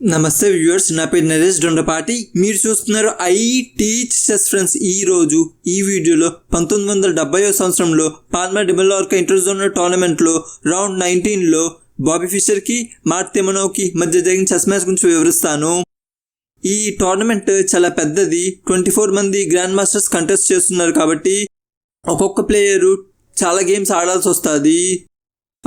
నమస్తే వ్యూవర్స్ నా పేరు నరేష్ దొండపాటి. మీరు చూస్తున్నారు ఐ టీచ్ చెస్ ఫ్రెండ్స్. ఈ రోజు ఈ వీడియోలో పంతొమ్మిది వందల డెబ్బై సంవత్సరంలో పాల్మా డిబెల్లార్క ఇంటర్జోనల్ టోర్నమెంట్లో రౌండ్ నైన్టీన్లో బాబీ ఫిషర్కి మార్క్ తెమనోకి మధ్య జరిగిన చెస్ మ్యాచ్ గురించి వివరిస్తాను. ఈ టోర్నమెంట్ చాలా పెద్దది. ట్వంటీ ఫోర్ మంది గ్రాండ్ మాస్టర్స్ కంటెస్ట్ చేస్తున్నారు కాబట్టి ఒక్కొక్క ప్లేయరు చాలా గేమ్స్ ఆడాల్సి వస్తుంది.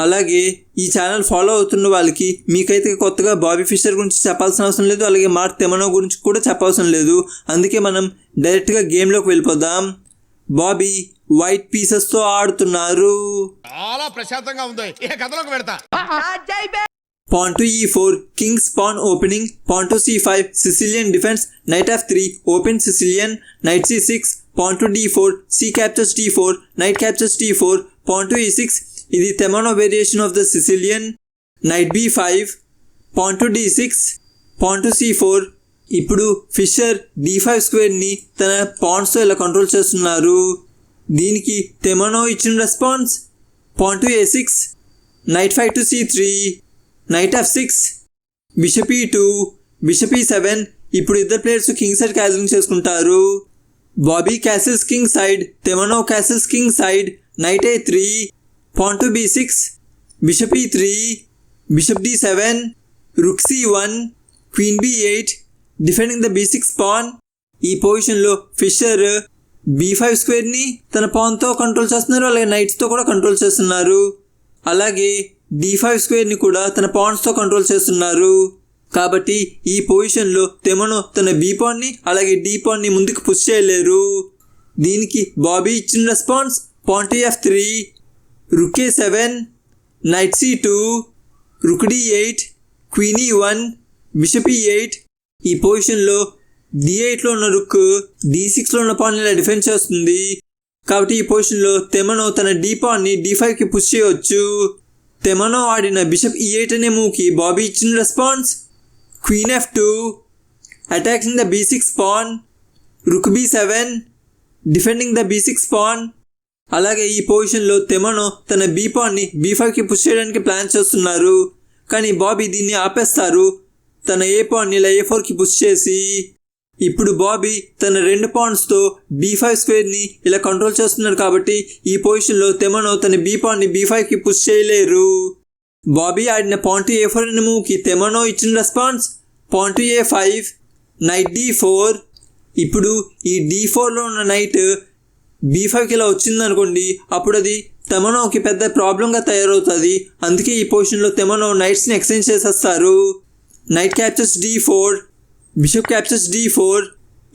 అలాగే ఈ ఛానల్ ఫాలో అవుతున్న వాళ్ళకి మీకైతే కొత్తగా బాబీ ఫిషర్ గురించి చెప్పాల్సిన అవసరం లేదు అలాగే మార్క్ తెమనో గురించి కూడా చెప్పవసరం లేదు. అందుకే మనం డైరెక్ట్గా గేమ్లోకి వెళ్ళిపోదాం. బాబీ వైట్ పీసెస్తో ఆడుతున్నారు. చాలా ప్రశాంతంగా ఉంది. ఇక కథలోకి పెడతా pawn to e four kings pawn opening pawn to c five Sicilian defence knight f three open Sicilian knight c six pawn to d four c captures d four knight captures d four pawn to e six ఇది Taimanov variation of the Sicilian knight b five pawn to d six pawn to c four ఇప్పుడు Fischer d five స్క్వేర్ని తన పాయింట్స్తో ఇలా control చేస్తున్నారు? దీనికి Taimanov ఇచ్చిన response pawn to a six knight five to c three knight f six bishop e two bishop e seven ఇప్పుడు ఇద్దరు ప్లేయర్స్ కింగ్ సైడ్ క్యాసిలింగ్ చేసుకుంటారు. Bobby castles king side Taimanov castles king side knight a three pawn to b six bishop e three bishop d seven rook c one queen b eight defending the b six pawn ఈ పొజిషన్లో fissure B five స్క్వేర్ని తన పాన్తో control చేస్తున్నారు అలాగే నైట్స్తో కూడా control చేస్తున్నారు. అలాగే D five స్క్వేర్ని కూడా తన పాన్స్తో కంట్రోల్ చేస్తున్నారు. కాబట్టి ఈ పొజిషన్లో తెమను తన బీ పాన్ని అలాగే డి పాన్ని ముందుకు పుష్ చేయలేరు. దీనికి బాబీ ఇచ్చిన response pawn f three rook e seven knight c two rook d eight queen e one bishop e eight. ఈ పొజిషన్లో డి ఎయిట్లో ఉన్న రుక్ డి సిక్స్లో ఉన్న పాన్ ఇలా డిఫెండ్ చేస్తుంది. కాబట్టి ఈ పొజిషన్లో తెమనో తన డి పాన్ని డి ఫైవ్కి పుష్ చేయవచ్చు తెమనో ఆడిన బిషప్ ఈ ఎయిట్ అనే మూవ్కి బాబీ ఇచ్చిన response. Queen f two attacking the b six pawn. Rook b seven defending the b six pawn. అలాగే ఈ పొజిషన్లో తెమనో తన బీ పాన్ని బీ పుష్ చేయడానికి ప్లాన్ చేస్తున్నారు. కానీ బాబీ దీన్ని ఆపేస్తారు. తన ఏ పాన్ని ఇలా ఏ ఫోర్కి పుష్ చేసి? ఇప్పుడు బాబీ తన రెండు పాయింట్స్తో బీ ఫైవ్ స్క్వేర్ని ఇలా కంట్రోల్ చేస్తున్నారు కాబట్టి ఈ పొజిషన్లో తెమనో తన బీ పాన్ని బీ ఫైవ్కి పుష్ చేయలేరు. బాబీ ఆడిన పాయింట్ ఏ ఫోర్ అనే మూవ్కి తెమనో ఇచ్చిన response pawn a five knight d four. ఇప్పుడు ఈ డి ఫోర్లో ఉన్న నైట్ బీ ఫైవ్కి ఇలా వచ్చింది అనుకోండి అప్పుడు అది తెమనోకి పెద్ద ప్రాబ్లంగా తయారవుతుంది. అందుకే ఈ పొజిషన్లో తెమనో నైట్స్ని ఎక్స్చేంజ్ చేసేస్తారు. Knight captures d four bishop captures d four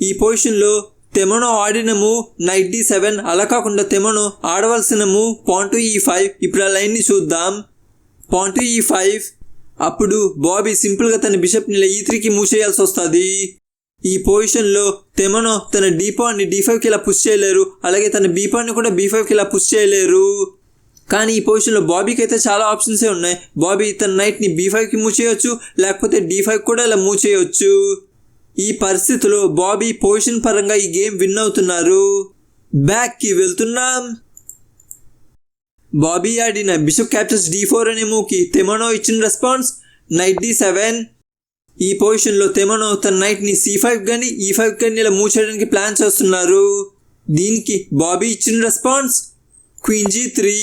ఈ పొజిషన్లో తెమనో ఆడిన మూవ్ నైట్ డి సెవెన్ అలా కాకుండా తెమనో ఆడవలసిన మూవ్ పాయింట్ ఈ ఫైవ్ ఇప్పుడు ఆ లైన్ని చూద్దాం. పాయింట్ ఈ ఫైవ్ అప్పుడు బాబీ సింపుల్గా తన బిషప్ని ఈ త్రీకి మూవ్ చేయాల్సి వస్తుంది. ఈ పొజిషన్లో తెమనో తన డీ డీ ఫైవ్కి ఇలా పుష్ చేయలేరు. అలాగే తన బీ కూడా బీ ఫైవ్కి ఇలా పుష్ చేయలేరు. కానీ ఈ పొజిషన్లో బాబీకి అయితే చాలా ఆప్షన్సే ఉన్నాయి. బాబీ తన నైట్ని బీ ఫైవ్కి మూవ్ చేయొచ్చు లేకపోతే డీ ఫైవ్ కూడా ఇలా మూవ్ చేయొచ్చు. ఈ పరిస్థితిలో బాబీ పొజిషన్ పరంగా ఈ గేమ్ విన్ అవుతున్నారు. బ్యాక్కి వెళ్తున్నాం. బాబీ ఆడిన బిషప్ క్యాప్చర్స్ డి ఫోర్ అనే మూవ్కి తెమనో ఇచ్చిన రెస్పాన్స్. Knight d seven. ఈ పొజిషన్లో తెమనో తన నైట్ని సి ఫైవ్ కానీ ఈ ఫైవ్ కానీ ఇలా మూవ్ చేయడానికి ప్లాన్ చేస్తున్నారు. దీనికి బాబీ ఇచ్చిన రెస్పాన్స్ క్వీన్ జీ త్రీ.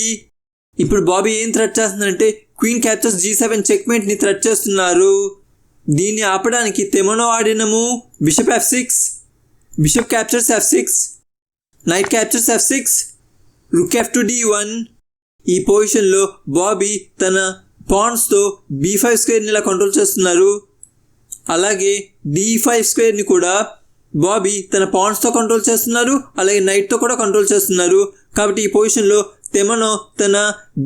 ఇప్పుడు బాబీ ఏం థ్రెట్ చేస్తుందంటే క్వీన్ క్యాప్చర్స్ జీ సెవెన్ చెక్మేట్ని థ్రెట్ చేస్తున్నారు. దీన్ని ఆపడానికి Taimanov ఆడినము bishop f six bishop captures f six knight captures f six rook f to d one. ఈ పొజిషన్లో బాబీ తన పాన్స్తో బీ ఫైవ్ స్క్వేర్ని ఇలా కంట్రోల్ చేస్తున్నారు. అలాగే డి ఫైవ్ స్క్వేర్ని కూడా బాబీ తన పాయింట్స్తో కంట్రోల్ చేస్తున్నారు అలాగే నైట్తో కూడా కంట్రోల్ చేస్తున్నారు. కాబట్టి ఈ పొజిషన్లో తెమనో తన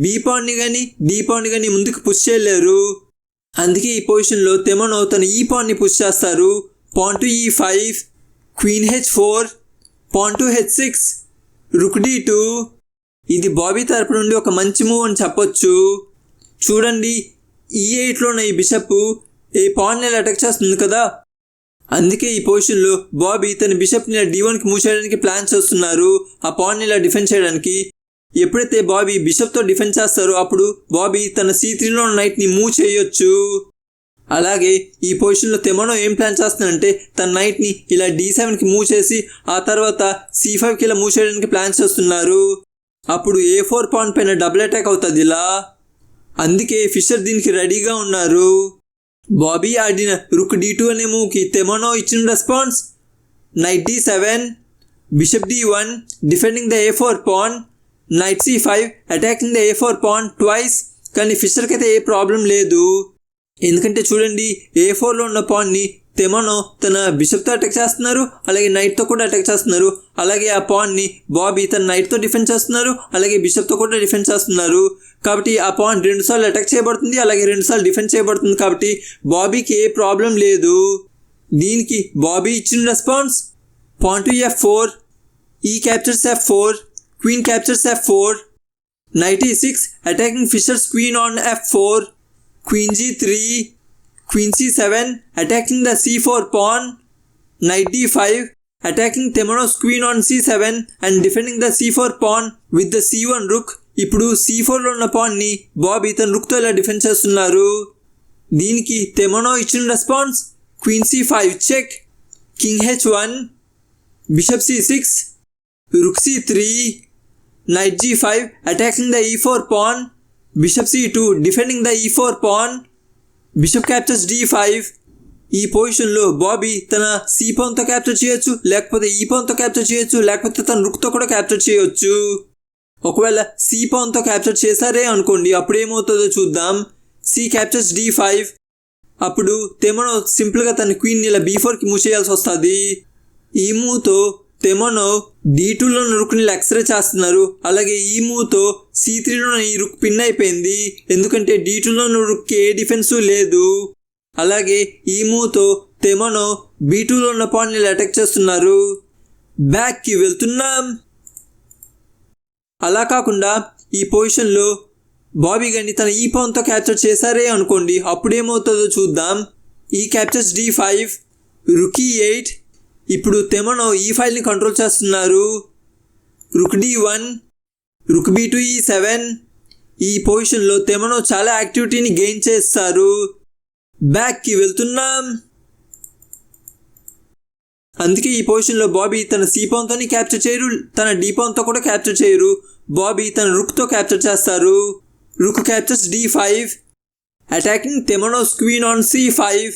బీ పాయింట్ని కానీ డి పాయింట్ని కానీ ముందుకు పుష్ చేయలేరు. అందుకే ఈ పొజిషన్లో తెమనో తన ఈ పాయింట్ని పుష్ చేస్తారు. Pawn to e five queen h four pawn to h six rook d two ఇది బాబీ తరపు నుండి ఒక మంచి మూవ్ అని చెప్పొచ్చు. చూడండి e ఈ ఎయిట్లో ఉన్న ఈ బిషప్ ఈ పాన్ అటాక్ చేస్తుంది కదా? అందుకే ఈ పొజిషన్లో బాబీ తన బిషప్ని ఇలా డి వన్కి మూవ్ చేయడానికి ప్లాన్ చేస్తున్నారు. ఆ పాన్ని ఇలా డిఫెండ్ చేయడానికి. ఎప్పుడైతే బాబీ బిషప్తో డిఫెండ్ చేస్తారో అప్పుడు బాబీ తన సీత్రీలో ఉన్న నైట్ని మూవ్ చేయొచ్చు అలాగే ఈ పొజిషన్లో తెమనో ఏం ప్లాన్ చేస్తుందంటే తన నైట్ని ఇలా డి సెవెన్కి మూవ్ చేసి ఆ తర్వాత సి ఫైవ్కి ఇలా మూవ్ చేయడానికి ప్లాన్ చేస్తున్నారు. అప్పుడు ఏ ఫోర్ పాయింట్ పైన డబుల్ అటాక్ అవుతుంది ఇలా అందుకే ఫిషర్ దీనికి రెడీగా ఉన్నారు. బాబీ ఆడిన రుక్ డి టూ అనే మూవ్కి తెమనో ఇచ్చిన response. Knight d seven bishop d one defending the a four pawn. Knight c five attacking the a four pawn twice. కానీ ఫిషర్కి అయితే ఏ ప్రాబ్లం లేదు. ఎందుకంటే చూడండి ఏ ఫోర్లో ఉన్న పాన్ని తెమనో తన బిషప్తో అటాక్ చేస్తున్నారు. అలాగే నైట్తో కూడా అటాక్ చేస్తున్నారు. అలాగే ఆ పాన్ని బాబీ తన నైట్తో డిఫెండ్ చేస్తున్నారు. అలాగే బిషప్తో కూడా డిఫెండ్ చేస్తున్నారు. కాబట్టి ఆ పాన్ రెండుసార్లు అటాక్ చేయబడుతుంది. అలాగే రెండుసార్లు డిఫెండ్ చేయబడుతుంది. కాబట్టి బాబీకి ఏ ప్రాబ్లం లేదు. దీనికి బాబీ ఇచ్చిన response pawn to f four e captures f four queen captures f four knight e six attacking Fischer's queen on f four queen g three queen c7 attacking the c4 pawn. Knight d5 attacking temenos queen on c7 and defending the c4 pawn with the c1 rook. ఇప్పుడు c4 లో ఉన్న పాన్ని బాబీ తన రుక్తో ఇలా defend చేస్తున్నారు. దీనికి Taimanov ఇచ్చిన response queen c five check king h one bishop c six rook c three knight g five attacking the e four pawn bishop c two defending the e four pawn bishop captures d five ఈ పొజిషన్లో బాబీ తన C పౌన్తో capture చేయొచ్చు లేకపోతే ఈ పాన్తో capture చేయొచ్చు లేకపోతే తన రుక్తో కూడా క్యాప్చర్ చేయొచ్చు. ఒకవేళ సి పాన్తో క్యాప్చర్ చేశారే అనుకోండి అప్పుడు ఏమవుతుందో చూద్దాం. సి క్యాప్చర్స్ డి ఫైవ్ అప్పుడు తెమనో సింపుల్గా తన క్వీన్ ఇలా బీ ఫోర్కి మూవ్ చేయాల్సి వస్తుంది. ఈ మూవ్తో తెమనో డి టూలో నురుకుని ఎక్స్రే చేస్తున్నారు. అలాగే ఈ మూవ్తో సి త్రీలో ఈ రుక్ పిన్ అయిపోయింది. ఎందుకంటే డి టూలో నురుక్కి ఏ డిఫెన్స్ లేదు. అలాగే ఈ మూవ్తో తెమనో బీ టూలో ఉన్న పాయింట్ని అటాక్ చేస్తున్నారు. బ్యాక్కి వెళ్తున్నాం. అలా కాకుండా ఈ పొజిషన్లో బాబీ గని తన ఈ పాన్తో క్యాప్చర్ చేశారే అనుకోండి. అప్పుడేమవుతుందో చూద్దాం. E captures d five rook e eight ఇప్పుడు తెమనో ఈ ఫైల్ని కంట్రోల్ చేస్తున్నారు. Rook d one rook b to e seven ఈ పొజిషన్లో తెమనో చాలా యాక్టివిటీని గెయిన్ చేస్తారు. బ్యాక్కి వెళ్తున్నాం. అందుకే ఈ పొజిషన్లో బాబీ తన సి పాన్తోని క్యాప్చర్ చేయరు తన డి పాన్తో కూడా క్యాప్చర్ చేయరు. బాబీ తన రుక్తో క్యాప్చర్ చేస్తారు. Rook captures d five attacking Taimanov's queen on c five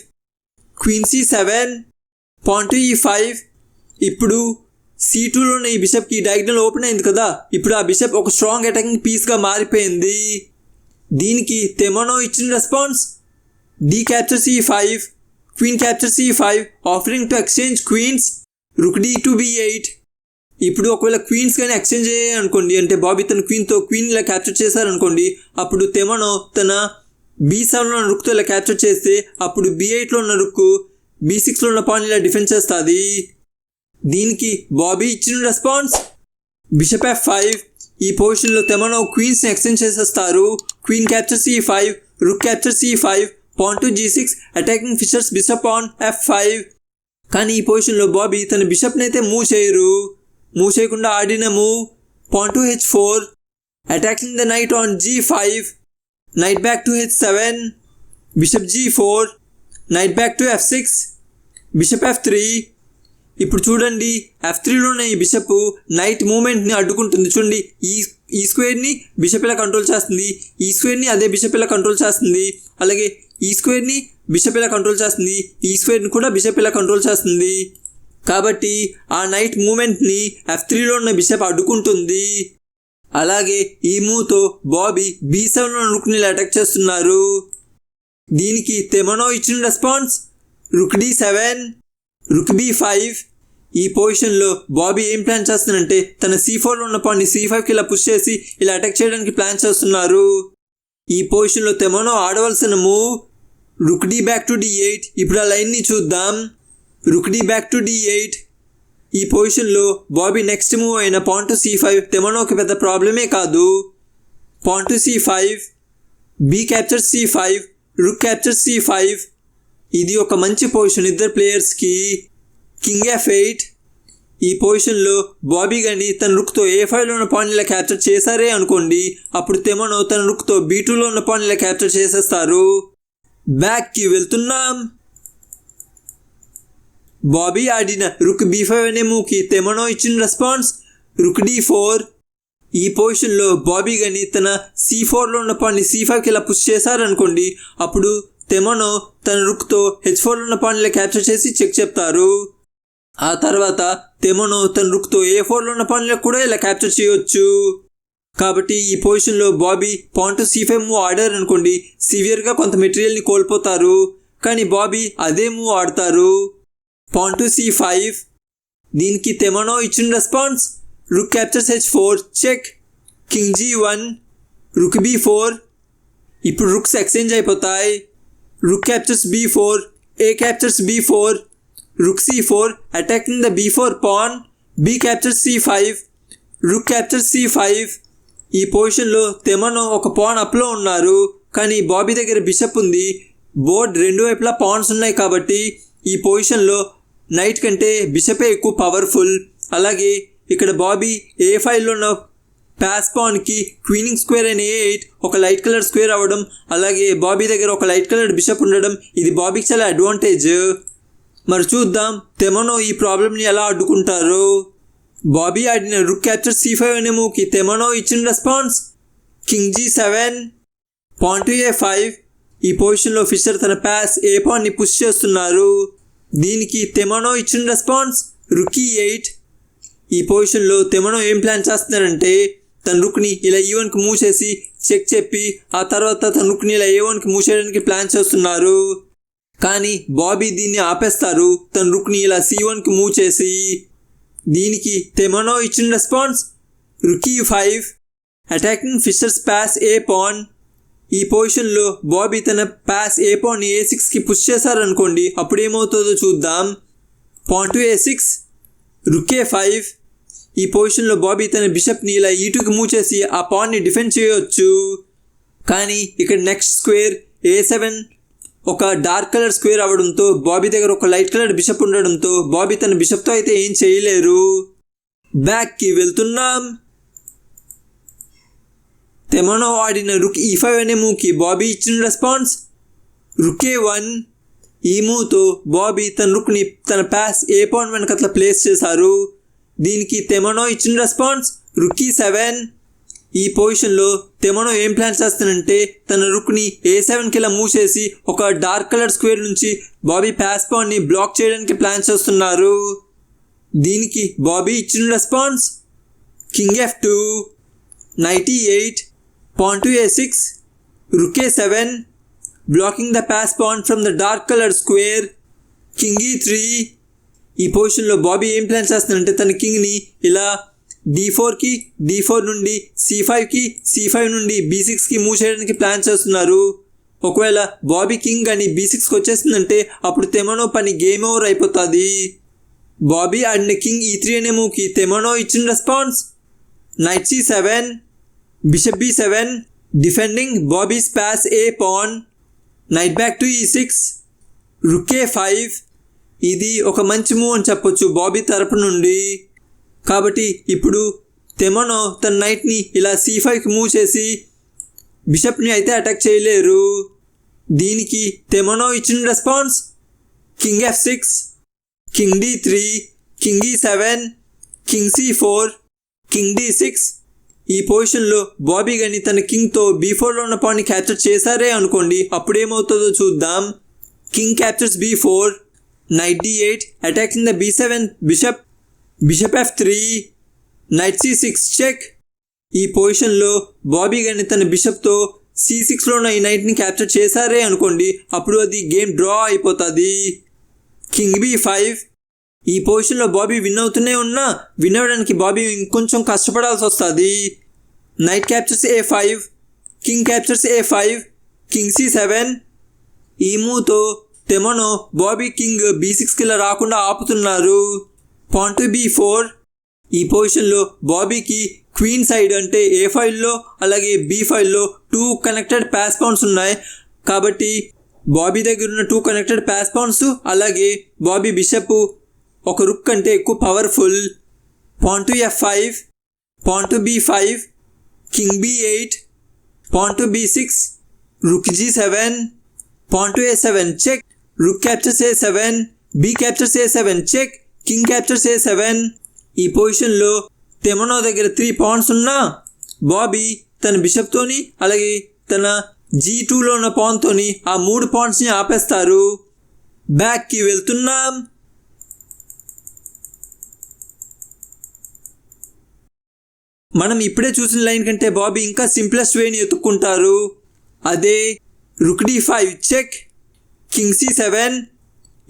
queen c seven pawn e five. ఇప్పుడు సి టూలోని ఈ బిషప్కి డయాగ్నల్ ఓపెన్ అయింది కదా. ఇప్పుడు ఆ బిషప్ ఒక స్ట్రాంగ్ అటాకింగ్ పీస్గా మారిపోయింది. దీనికి తెమనో ఇచ్చిన response d capture c five queen capture c five offering to exchange queens rook d to b eight ఇప్పుడు ఒకవేళ క్వీన్స్ కానీ ఎక్స్చేంజ్ అనుకోండి అంటే బాబీ తన క్వీన్తో క్వీన్ ఇలా క్యాప్చర్ చేశారనుకోండి అప్పుడు తెమనో తన బి సెవెన్లో ఉన్న రుక్తో ఇలా క్యాప్చర్ చేస్తే అప్పుడు బి ఎయిట్లో ఉన్న రుక్కు బీ సిక్స్లో ఉన్న పాయింట్ ఇలా డిఫెన్స్ చేస్తుంది? దీనికి బాబీ ఇచ్చిన రెస్పాన్స్ బిషప్ ఎఫ్ ఫైవ్ ఈ పొజిషన్లో తెమనో క్వీన్స్ని ఎక్స్టెండ్ చేసేస్తారు. Queen capture c five rook capture c five pawn to g six attacking Fischer's bishop on f five కానీ ఈ పొజిషన్లో బాబీ తన బిషప్ని అయితే మూవ్ చేయరు మూవ్ చేయకుండా ఆడిన move pawn to h four attacking the knight on g five knight back to h seven bishop g four knight back to f six bishop f three. ఇప్పుడు చూడండి ఎఫ్ త్రీలోనే ఈ బిషప్ నైట్ మూమెంట్ని అడ్డుకుంటుంది. చూడండి ఈ ఈ స్క్వేర్ని bishop ఇలా control చేస్తుంది. ఈ స్క్వేర్ని అదే బిషప్ ఇలా కంట్రోల్ చేస్తుంది. అలాగే ఈ స్క్వేర్ని బిషప్ ఇలా కంట్రోల్ చేస్తుంది. ఈ స్క్వేర్ని కూడా బిషప్ ఇలా కంట్రోల్ చేస్తుంది. కాబట్టి ఆ నైట్ మూమెంట్ని ఎఫ్ త్రీలో ఉన్న బిషప్ అడ్డుకుంటుంది. అలాగే ఈ మూవ్తో బాబీ బీ సెవెన్లో అటాక్ చేస్తున్నారు. దీనికి తెమనో ఇచ్చిన response rook d seven rook b five. ఈ పొజిషన్లో బాబీ ఏం ప్లాన్ చేస్తున్నారంటే తన సి ఫోర్లో ఉన్న పాన్ని సి ఫైవ్కి ఇలా పుష్ చేసి ఇలా అటాక్ చేయడానికి ప్లాన్ చేస్తున్నారు. ఈ పొజిషన్లో Taimanov ఆడవలసిన move rook d back to d eight ఇప్పుడు ఆ లైన్ని చూద్దాం. Rook d back to d eight ఈ పొజిషన్లో బాబీ నెక్స్ట్ మూవ్ అయిన పాన్ టు సి ఫైవ్ తెమనోకి పెద్ద ప్రాబ్లమే కాదు. Pawn to c five b capture c five rook capture c five ఇది ఒక మంచి పొజిషన్ ఇద్దరు ప్లేయర్స్కి కింగ్ ఎఫ్ ఎయిట్ ఈ పొజిషన్లో బాబీ గని తన రుక్తో ఏ ఫైవ్లో ఉన్న పాయింట్ల క్యాప్చర్ చేశారే అనుకోండి అప్పుడు తెమనో తన రుక్తో బీ టూలో ఉన్న పాయింట్ల క్యాప్చర్ చేసేస్తారు. బ్యాక్కి వెళ్తున్నాం. బాబీ ఆడిన రుక్ బీ ఫైవ్ అనే మూవ్కి తెమనో ఇచ్చిన రెస్పాన్స్ రుక్ డీ ఫోర్ ఈ పొజిషన్లో బాబీ గని తన సి ఫోర్లో ఉన్న పాన్ని సి ఫైవ్కి ఇలా పుష్ చేశారనుకోండి అప్పుడు తెమనో తన రుక్తో హెచ్ ఫోర్లో ఉన్న పాన్ని క్యాప్చర్ చేసి చెక్ చెప్తారు. ఆ తర్వాత తెమను తన రుక్తో ఏ ఫోర్లో ఉన్న పాన్ని కూడా ఇలా క్యాప్చర్ చేయొచ్చు. కాబట్టి ఈ పొజిషన్లో Bobby pawn to c five move ఆడారు అనుకోండి సివియర్గా కొంత మెటీరియల్ని కోల్పోతారు. కానీ బాబీ అదే మూవ్ ఆడతారు. Pawn to c five. దీనికి తెమనో ఇచ్చిన response rook captures h four check. King g one rook b four. ఇప్పుడు రుక్స్ ఎక్స్చేంజ్ అయిపోతాయి. Rook captures b four a captures b four rook the four attacking the b four pawn b captures c five rook captures c five ఈ పొజిషన్లో తెమనో ఒక pan అప్లో ఉన్నారు కానీ బాబీ దగ్గర bishop ఉంది. Board రెండు వైపులా పాన్స్ ఉన్నాయి కాబట్టి ఈ పొజిషన్లో నైట్ కంటే బిషపే ఎక్కువ పవర్ఫుల్ అలాగే ఇక్కడ బాబీ ఏ ఫైల్లో ఉన్న ప్యాస్ పాన్కి క్వీనింగ్ స్క్వేర్ అనే ఎయిట్ ఒక లైట్ కలర్ స్క్వేర్ అవ్వడం అలాగే బాబీ దగ్గర ఒక లైట్ కలర్ బిషప్ ఉండడం ఇది బాబీకి చాలా అడ్వాంటేజ్ మరి చూద్దాం తెమనో ఈ ప్రాబ్లమ్ని ఎలా అడ్డుకుంటారు? బాబీ ఆడిన రుక్ క్యాప్చర్ సి ఫైవ్ అనే మూవ్కి తెమనో ఇచ్చిన response king g seven pawn to to a five ఈ పొజిషన్లో ఫిషర్ తన ప్యాస్ ఏ పాన్ని పుష్ చేస్తున్నారు. దీనికి తెమనో ఇచ్చిన రెస్పాన్స్ రుకీ ఎయిట్ ఈ పొజిషన్లో తెమనో ఏం ప్లాన్ చేస్తున్నారంటే తన రుక్ని ఇలా ఈవెన్కి మూసేసి చెక్ చెప్పి ఆ తర్వాత తన రుక్ని ఇలా ఏ వన్కి ప్లాన్ చేస్తున్నారు. కానీ బాబీ దీన్ని ఆపేస్తారు. తన రుక్ని ఇలా సి వన్కి మూవ్ చేసి దీనికి తెమనో ఇచ్చిన response rook e five attacking Fischer's passed a pawn. ఈ పొజిషన్లో బాబీ తన ప్యాస్ ఏ పాన్ ఏ సిక్స్కి పుష్ చేశారనుకోండి అప్పుడు ఏమవుతుందో చూద్దాం to a six rook e five ఈ పొజిషన్లో బాబీ తన బిషప్ని ఇలా ఇటుకి మూచేసి ఆ పాన్ని డిఫెండ్ చేయొచ్చు. కానీ ఇక్కడ నెక్స్ట్ స్క్వేర్ ఏ సెవెన్ ఒక డార్క్ కలర్ స్క్వేర్ అవ్వడంతో బాబీ దగ్గర ఒక లైట్ కలర్ బిషప్ ఉండడంతో బాబీ తన బిషప్తో అయితే ఏం చేయలేరు. బ్యాక్కి వెళ్తున్నాం. తెమనో ఆడిన రుక్ ఈ ఫైవ్ అనే మూవ్కి బాబీ ఇచ్చిన రెస్పాన్స్. రుకే వన్. ఈ మూవ్తో బాబీ తన రుక్ని తన ప్యాస్ ఏ పాయింట్ వెనకట్ల ప్లేస్ చేశారు. దీనికి తెమనో ఇచ్చిన రెస్పాన్స్? Rookie seven. ఈ పొజిషన్లో తెమనో ఏం ప్లాన్ చేస్తానంటే తన రుక్ని ఏ సెవెన్కి ఇలా మూవ్ చేసి ఒక డార్క్ కలర్ స్క్వేర్ నుంచి బాబీ ప్యాస్ పాన్ని బ్లాక్ చేయడానికి ప్లాన్ చేస్తున్నారు. దీనికి బాబీ ఇచ్చిన response? King f two. Knight e eight. Pawn to a six. Rook e seven. Blocking the passed pawn from the dark colour square. King e three. ఈ పొజిషన్లో బాబీ ఏం plan చేస్తున్నాడంటే తన కింగ్ని ఇలా డి ఫోర్కి డి ఫోర్ నుండి c ఫైవ్కి c five నుండి బీ సిక్స్కి మూవ్ చేయడానికి ప్లాన్ చేస్తున్నారు. ఒకవేళ బాబీ కింగ్ అని బీ సిక్స్కి వచ్చేసిందంటే అప్పుడు తెమనో పని గేమ్ ఓవర్ అయిపోతుంది. Bobby and king e three అనే మూవ్కి తెమనో ఇచ్చిన response knight c seven bishop b seven defending Bobby's passed a pawn knight back to e six rook e five ఇది ఒక మంచి మూవ్ అని చెప్పొచ్చు బాబీ తరపు నుండి. కాబట్టి ఇప్పుడు తెమనో తన నైట్ని ఇలా సి ఫైవ్కి మూవ్ చేసి బిషప్ని అయితే అటాక్ చేయలేరు. దీనికి తెమనో ఇచ్చిన response king f six king d three king e seven king c four king d six ఈ పొజిషన్లో బాబీ గని తన కింగ్తో బీ ఫోర్లో ఉన్న పాన్ని క్యాప్చర్ చేశారే అనుకోండి. అప్పుడేమవుతుందో చూద్దాం. King captures b four knight d eight attacking the b seven bishop bishop f three knight six check ఈ పొజిషన్లో బాబీ గని తన బిషప్తో సి సిక్స్లో ఉన్న ఈ నైట్ని క్యాప్చర్ చేశారే అనుకోండి అప్పుడు అది గేమ్ డ్రా అయిపోతుంది. కింగ్ బి ఫైవ్ ఈ పొజిషన్లో బాబీ విన్ అవుతూనే ఉన్నా విన్ అవ్వడానికి బాబీ ఇంకొంచెం కష్టపడాల్సి వస్తుంది. Knight captures a five king captures a five king c seven ఈ మూవ్తో తెమనో బాబీ కింగ్ బీ సిక్స్కి ఇలా రాకుండా ఆపుతున్నారు. Pawn b four. ఈ పొజిషన్లో బాబీకి క్వీన్ సైడ్ అంటే ఏ ఫైల్లో అలాగే బీ ఫైల్లో టూ కనెక్టెడ్ ప్యాస్ పౌండ్స్ ఉన్నాయి. కాబట్టి బాబీ దగ్గర ఉన్న టూ కనెక్టెడ్ ప్యాస్ పౌండ్స్ అలాగే బాబీ బిషప్ ఒక రుక్ కంటే ఎక్కువ powerful. Pawn to f five. Pawn to b five. King b eight. Pawn to b six. Rook g seven. pawn to a7 check rook captures a7 b captures a7 check. King captures a7 ఈ పొజిషన్లో తెమనో దగ్గర three points ఉన్నా బాబీ తన బిషప్తోని అలాగే తన G టూలో ఉన్న పాన్తోని ఆ మూడు పాయింట్స్ని ఆపేస్తారు. బ్యాక్కి వెళ్తున్నాం. మనం ఇప్పుడే చూసిన లైన్ కంటే బాబీ ఇంకా సింప్లెస్ట్ వేని ఎత్తుక్కుంటారు. అదే rook d five check king c seven.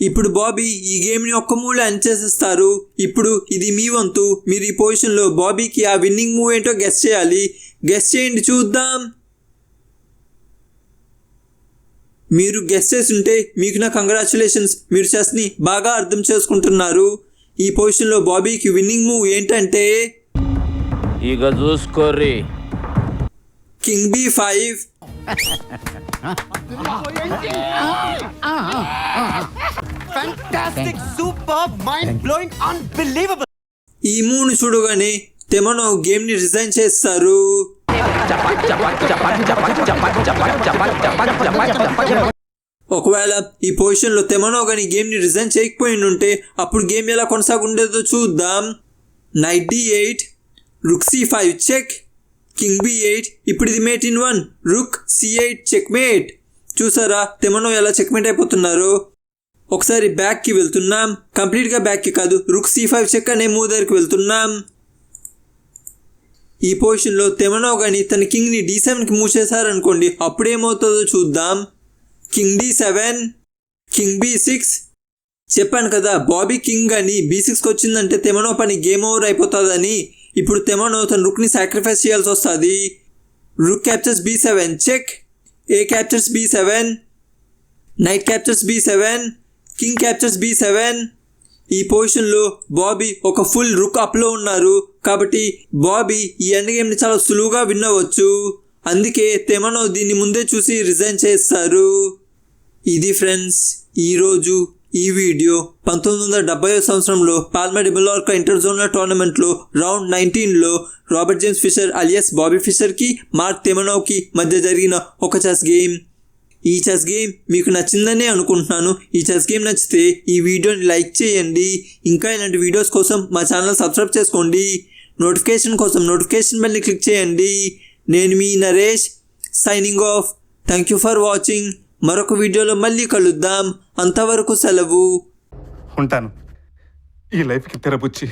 ఇప్పుడు బాబీ ఈ గేమ్ని ఒక్క మూల చేసేస్తారు. ఇప్పుడు ఇది మీ వంతు. మీరు ఈ పొజిషన్లో బాబీకి ఆ విన్నింగ్ మూవ్ ఏంటో గెస్ చేయాలి. గెస్ చేయండి చూద్దాం. మీరు గెస్ చేస్తుంటే మీకు నా కంగ్రాచులేషన్స్ మీరు చెస్ని బాగా అర్థం చేసుకుంటున్నారు. ఈ పొజిషన్లో బాబీకి విన్నింగ్ మూవ్ ఏంటంటే ఇక చూసుకోర్రి. King b five. Fantastic super mind blowing unbelievable ఈ మూవ్ని చూడగానే తెమనో గేమ్ని రిజైన్ చేస్తారు. ఒకవేళ ఈ పొజిషన్లో తెమనో కానీ గేమ్ని రిజైన్ చేయకపోయి ఉంటే అప్పుడు గేమ్ ఎలా కొనసాగుండేదో చూద్దాం. Knight eight rook c five check king b eight ఇప్పుడు ఇది mate in one. Rook c eight check mate చూసారా తెమనో ఎలా చెక్మేట్ అయిపోతున్నారు? ఒకసారి బ్యాక్కి వెళ్తున్నాం. కంప్లీట్గా బ్యాక్కి కాదు రుక్ సి ఫైవ్ చెక్ అనే మూవ్ దగ్గరికి వెళ్తున్నాం. ఈ పొజిషన్లో తెమనో కానీ తన కింగ్ని డి సెవెన్కి మూవ్ చేశారనుకోండి అప్పుడేమవుతుందో చూద్దాం. King d seven king b six. చెప్పాను కదా బాబీ కింగ్ కానీ బీ సిక్స్కి వచ్చిందంటే తెమనో పని గేమ్ ఓవర్ అయిపోతుందని. ఇప్పుడు తెమనో తన రుక్ని సాక్రిఫైస్ చేయాల్సి వస్తుంది. Rook captures b seven check a captures b seven knight captures b seven king captures b seven ఈ పొజిషన్లో బాబీ ఒక ఫుల్ రుక్ అప్లో ఉన్నారు. కాబట్టి బాబీ ఈ ఎండ్ గేమ్ని చాలా సులువుగా విన్ అవ్వచ్చు. అందుకే తెమనో దీన్ని ముందే చూసి రిజైన్ చేస్తారు. ఇది ఫ్రెండ్స్ ఈరోజు ఈ వీడియో పంతొమ్మిది వందల డెబ్బై సంవత్సరంలో పాల్మా డిబలార్కా ఇంటర్జోనల్ టోర్నమెంట్లో రౌండ్ నైన్టీన్లో Robert James Fischer alias Bobby ఫిషర్కి Mark తెమనోకి మధ్య జరిగిన ఒక చెస్ గేమ్. ఈ చెస్ గేమ్ మీకు నచ్చిందనే అనుకుంటున్నాను. ఈ చెస్ గేమ్ నచ్చితే ఈ వీడియోని లైక్ చేయండి. ఇంకా ఇలాంటి వీడియోస్ కోసం మా ఛానల్ సబ్స్క్రైబ్ చేసుకోండి. నోటిఫికేషన్ కోసం నోటిఫికేషన్ బెల్ని క్లిక్ చేయండి. నేను మీ Naresh signing off. Thank you for watching. మరొక వీడియోలో మళ్ళీ కలుద్దాం. అంతవరకు సెలవు. ఉంటాను. ఈ లైఫ్కి తెరపుచ్చి